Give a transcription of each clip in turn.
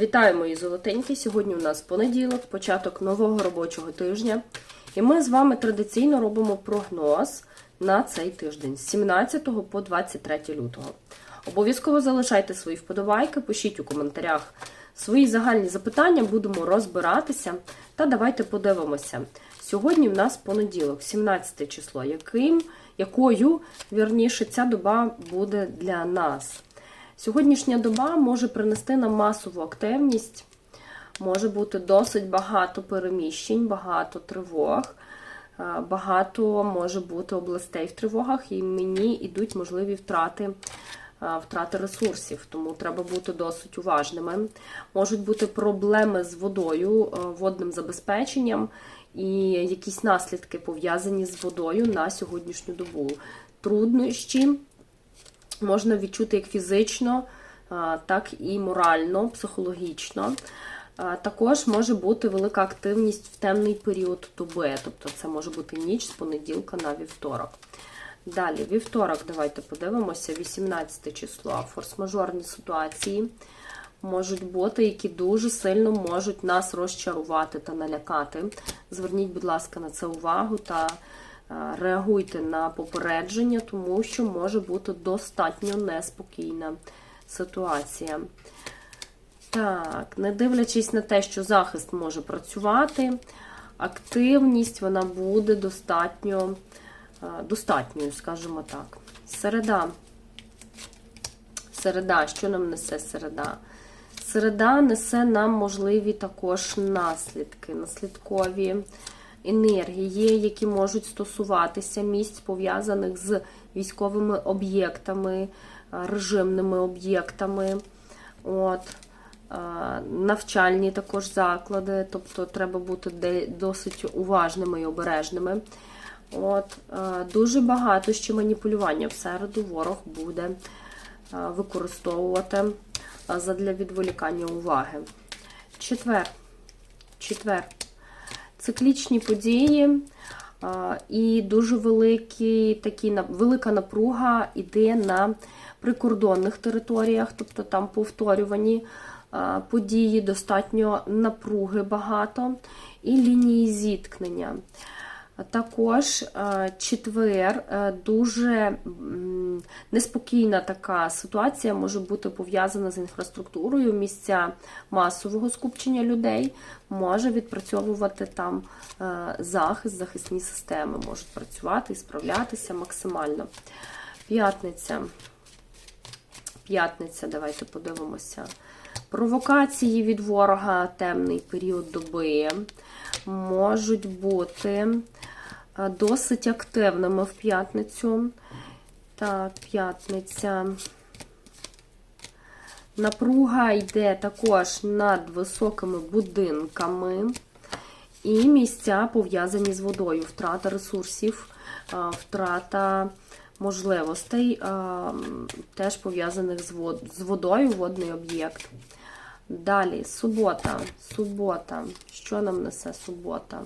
Вітаю, мої золотенькі! Сьогодні у нас понеділок, початок нового робочого тижня. І ми з вами традиційно робимо прогноз на цей тиждень з 17 по 23 лютого. Обов'язково залишайте свої вподобайки, пишіть у коментарях свої загальні запитання, будемо розбиратися. Та давайте подивимося. Сьогодні в нас понеділок, 17 число, яким, якою вірніше ця доба буде для нас. Сьогоднішня доба може принести нам масову активність, може бути досить багато переміщень, багато тривог, е, багато може бути областей в тривогах, і мені йдуть можливі втрати. е, Втрати ресурсів, тому треба бути досить уважними. Можуть бути проблеми з водою, е, водним забезпеченням і якісь наслідки пов'язані з водою на сьогоднішню добу. Труднощі можна відчути як фізично, так і морально, психологічно. Також може бути велика активність в темний період доби, тобто це може бути ніч з понеділка на вівторок. Далі, вівторок, давайте подивимося, 18 число. Форс-мажорні ситуації можуть бути, які дуже сильно можуть нас розчарувати та налякати. Зверніть, будь ласка, на це увагу та реагуйте на попередження, тому що може бути достатньо неспокійна ситуація. Так, не дивлячись на те, що захист може працювати, активність вона буде достатньо достатньою, скажімо так. Середа. Середа, що нам несе середа? Середа несе нам можливі також наслідки, наслідкові енергії, які можуть стосуватися місць, пов'язаних з військовими об'єктами, е, режимними об'єктами. От. е, Навчальні також заклади, тобто треба бути досить уважними і обережними. От, е, Дуже багато ще маніпулювання в середу ворог буде використовувати задля відволікання уваги. Четвер. Четвер. Циклічні події і дуже великі, такі, велика напруга йде на прикордонних територіях, тобто там повторювані події, достатньо напруги багато і лінії зіткнення. Також четвер е, дуже неспокійна така ситуація може бути пов'язана з інфраструктурою. Місця масового скупчення людей може відпрацьовувати там е, захист, захисні системи можуть працювати і справлятися максимально. П'ятниця. П'ятниця, давайте подивимося. Провокації від ворога, темний період доби можуть бути е, досить активними в п'ятницю. Так, п'ятниця. Напруга йде також над високими будинками. І місця пов'язані з водою. Втрата ресурсів, втрата можливостей, теж пов'язаних з водою, водний об'єкт. Далі, субота. Субота. Що нам несе субота?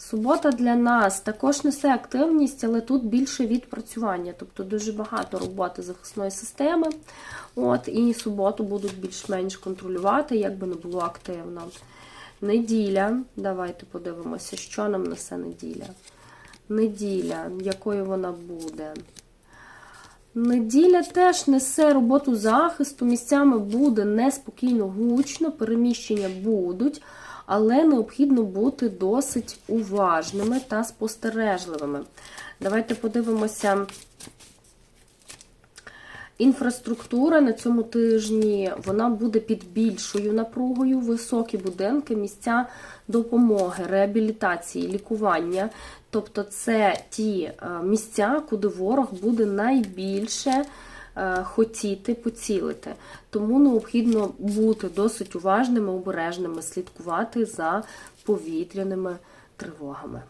Субота для нас також несе активність, але тут більше відпрацювання, тобто дуже багато роботи захисної системи. От, І суботу будуть більш-менш контролювати, як би не було активно. Неділя. Давайте подивимося, що нам несе неділя. Неділя, якою вона буде. Неділя теж несе роботу захисту, місцями буде неспокійно гучно, переміщення будуть, але необхідно бути досить уважними та спостережливими. Давайте подивимося. Інфраструктура на цьому тижні вона буде під більшою напругою, високі будинки, місця допомоги, реабілітації, лікування. Тобто це ті е, місця, куди ворог буде найбільше е, хотіти поцілити. Тому необхідно бути досить уважними, обережними, слідкувати за повітряними тривогами.